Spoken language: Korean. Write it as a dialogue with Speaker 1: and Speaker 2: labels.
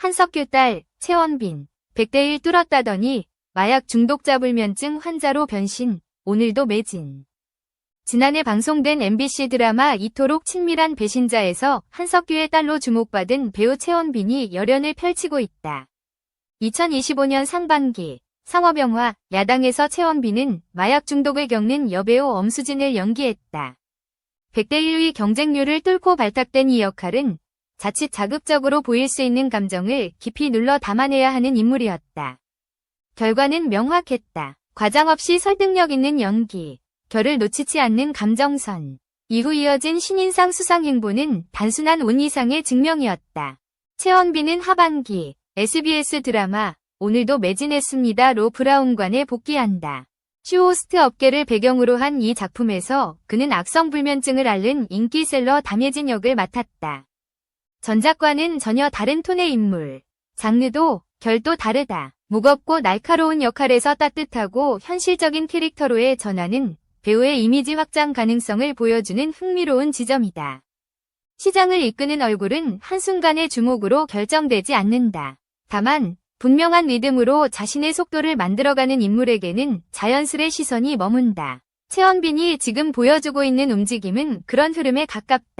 Speaker 1: 한석규 딸 최원빈 100대1 뚫었다더니 마약 중독자 불면증 환자로 변신 오늘도 매진. 지난해 방송된 MBC 드라마 이토록 친밀한 배신자에서 한석규의 딸로 주목받은 배우 최원빈이 열연을 펼치고 있다. 2025년 상반기 상업영화 야당에서 최원빈은 마약 중독을 겪는 여배우 엄수진을 연기했다. 100대 1의 경쟁률을 뚫고 발탁된 이 역할은 자칫 자극적으로 보일 수 있는 감정을 깊이 눌러 담아내야 하는 인물이었다. 결과는 명확했다. 과장 없이 설득력 있는 연기, 결을 놓치지 않는 감정선. 이후 이어진 신인상 수상 행보는 단순한 운 이상의 증명이었다. 최원빈은 하반기 SBS 드라마 오늘도 매진했습니다로 브라운관에 복귀한다. 쇼호스트 업계를 배경으로 한 이 작품에서 그는 악성불면증을 앓는 인기셀러 담예진 역을 맡았다. 전작과는 전혀 다른 톤의 인물. 장르도 결도 다르다. 무겁고 날카로운 역할에서 따뜻하고 현실적인 캐릭터로의 전환은 배우의 이미지 확장 가능성을 보여주는 흥미로운 지점이다. 시장을 이끄는 얼굴은 한순간의 주목으로 결정되지 않는다. 다만 분명한 리듬으로 자신의 속도를 만들어가는 인물에게는 자연스레 시선이 머문다. 최원빈이 지금 보여주고 있는 움직임은 그런 흐름에 가깝다.